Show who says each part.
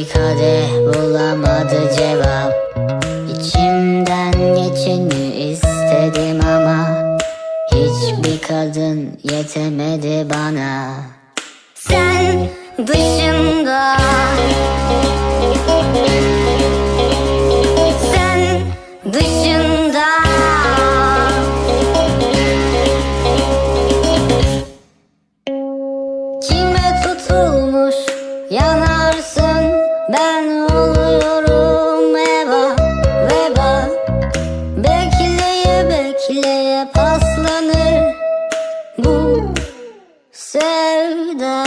Speaker 1: Bir kadeh bulamadı cevap. İçimden geçeni istedim ama Hiçbir kadın yetemedi bana. Sen dışında Sen dışında. Kime tutulmuş yanarsın ben oluyorum Eva Veba Bekleye bekleye paslanır Bu sevda.